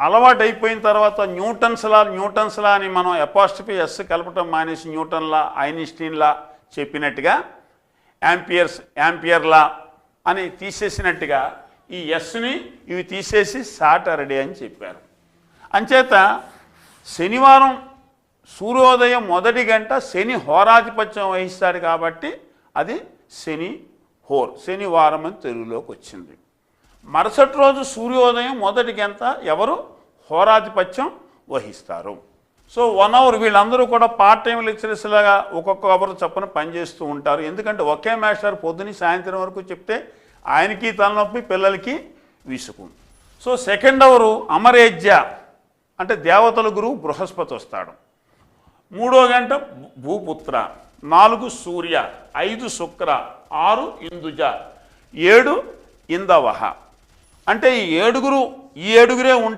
అలవాటు అయిపోయిన తర్వాత న్యూటన్స్ లా న్యూటన్స్ లా అని మనం ఎపాస్టపీ ఎస్ కలపటం మానేసి న్యూటన్ లా ఐన్స్టీన్ లా చెప్పినట్టుగా యాంపియర్స్ యాంపియర్ లా అని తీసేసినట్టుగా ఈ ఎస్ని ఇవి తీసేసి సాటర్డే అని చెప్పారు. అంచేత శనివారం సూర్యోదయం మొదటి గంట శని హోరాధిపత్యం వహిస్తాడు కాబట్టి అది శని హోర్ శనివారం అని తెలుగులోకి వచ్చింది. మరుసటి రోజు సూర్యోదయం మొదటికి ఎంత ఎవరు? హోరాధిపత్యం వహిస్తారు. సో వన్ అవర్ వీళ్ళందరూ కూడా పార్ట్ టైం లెక్చరర్స్ లాగా ఒక్కొక్క అవర్ చొప్పున పనిచేస్తూ ఉంటారు. ఎందుకంటే ఒకే మాస్టర్ పొద్దుని సాయంత్రం వరకు చెప్తే ఆయనకి తలనొప్పి పిల్లలకి విసుకు సో సెకండ్ అవరు అమరేజ్య అంటే దేవతల గురువు బృహస్పతి వస్తాడు. మూడో గంట భూపుత్ర నాలుగు సూర్య ఐదు శుక్ర ఆరు ఇందుజ ఏడు ఇందవహ. అంటే ఈ ఏడుగురు ఈ ఏడుగురే ఉంటే